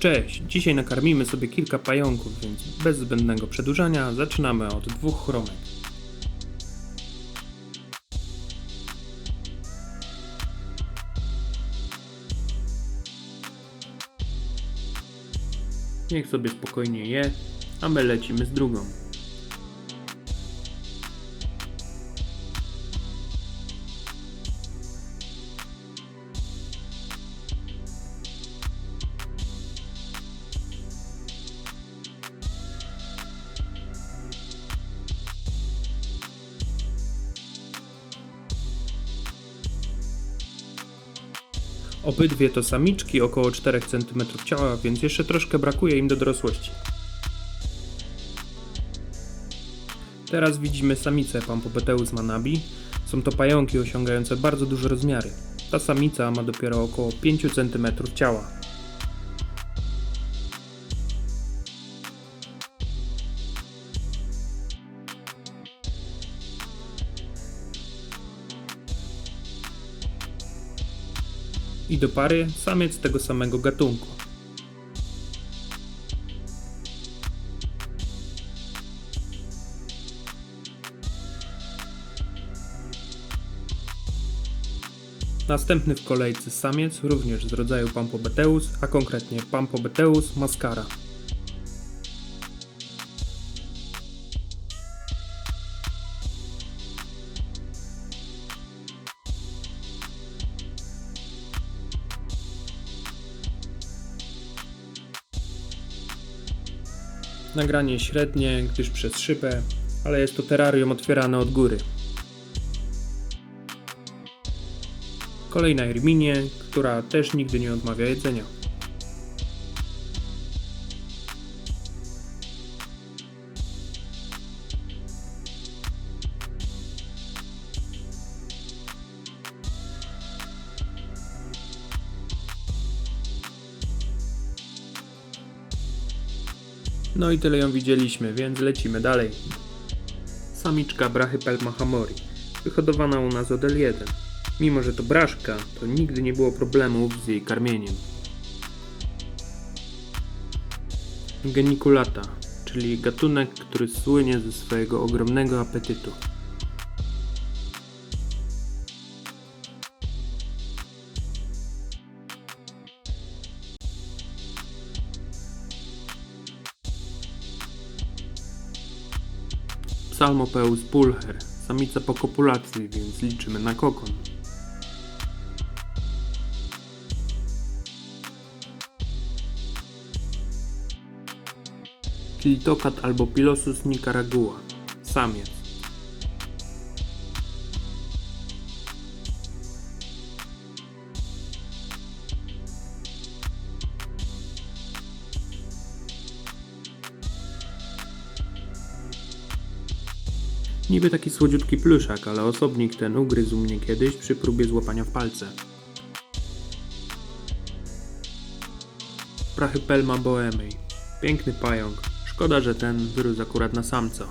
Cześć! Dzisiaj nakarmimy sobie kilka pająków, więc bez zbędnego przedłużania zaczynamy od dwóch chromek. Niech sobie spokojnie je, a my lecimy z drugą. Obydwie to samiczki, około 4 cm ciała, więc jeszcze troszkę brakuje im do dorosłości. Teraz widzimy samicę Pampopeteus manabi. Są to pająki osiągające bardzo duże rozmiary. Ta samica ma dopiero około 5 cm ciała. I do pary samiec tego samego gatunku. Następny w kolejce samiec, również z rodzaju Pampobeteus, a konkretnie Pampobeteus mascara. Nagranie średnie, gdyż przez szybę, ale jest to terrarium otwierane od góry. Kolejna Erminie, która też nigdy nie odmawia jedzenia. No i tyle ją widzieliśmy, więc lecimy dalej. Samiczka Brachypelma hamori, wyhodowana u nas od L1. Mimo, że to braszka, to nigdy nie było problemów z jej karmieniem. Geniculata, czyli gatunek, który słynie ze swojego ogromnego apetytu. Psalmopeus pulcher, samica po kopulacji, więc liczymy na kokon. Kiltokat albo Pilosus nicaragua, samiec. Niby taki słodziutki pluszak, ale osobnik ten ugryzł mnie kiedyś przy próbie złapania w palce. Brachypelma boemej. Piękny pająk. Szkoda, że ten wyrósł akurat na samca.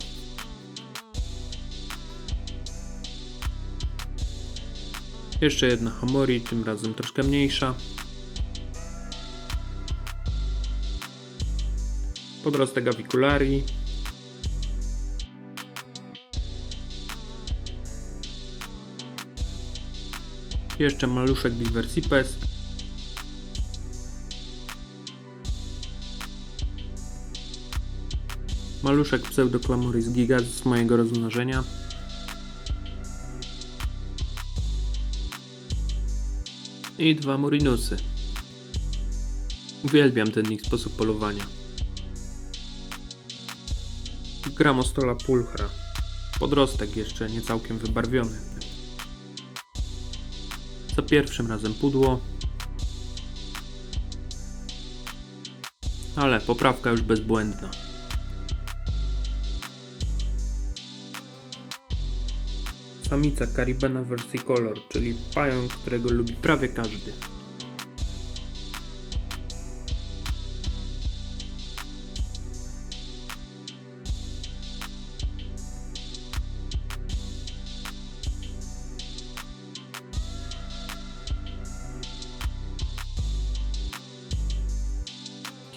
Jeszcze jedna Hamori, tym razem troszkę mniejsza. Podrostek avicularii. Jeszcze maluszek Diversipes. Maluszek Pseudoclamoris gigas z mojego rozmnożenia. I dwa Murinusy. Uwielbiam ten ich sposób polowania. Gramostola pulchra. Podrostek jeszcze nie całkiem wybarwiony. Za pierwszym razem pudło. Ale poprawka już bezbłędna. Samica Caribena versicolor, czyli pająk, którego lubi prawie każdy.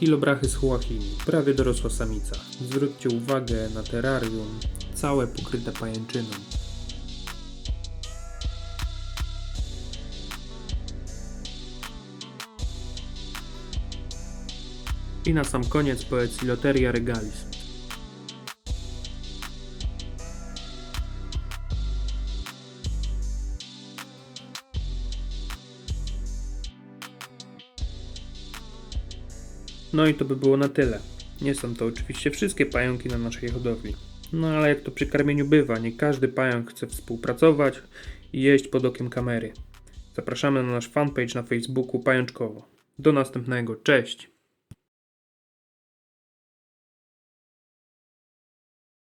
Kilobrachy z Huachini, prawie dorosła samica. Zwróćcie uwagę na terrarium, całe pokryte pajęczyną. I na sam koniec Poeciloteria regalis. No i to by było na tyle. Nie są to oczywiście wszystkie pająki na naszej hodowli. No ale jak to przy karmieniu bywa, nie każdy pająk chce współpracować i jeść pod okiem kamery. Zapraszamy na nasz fanpage na Facebooku Pajączkowo. Do następnego, cześć!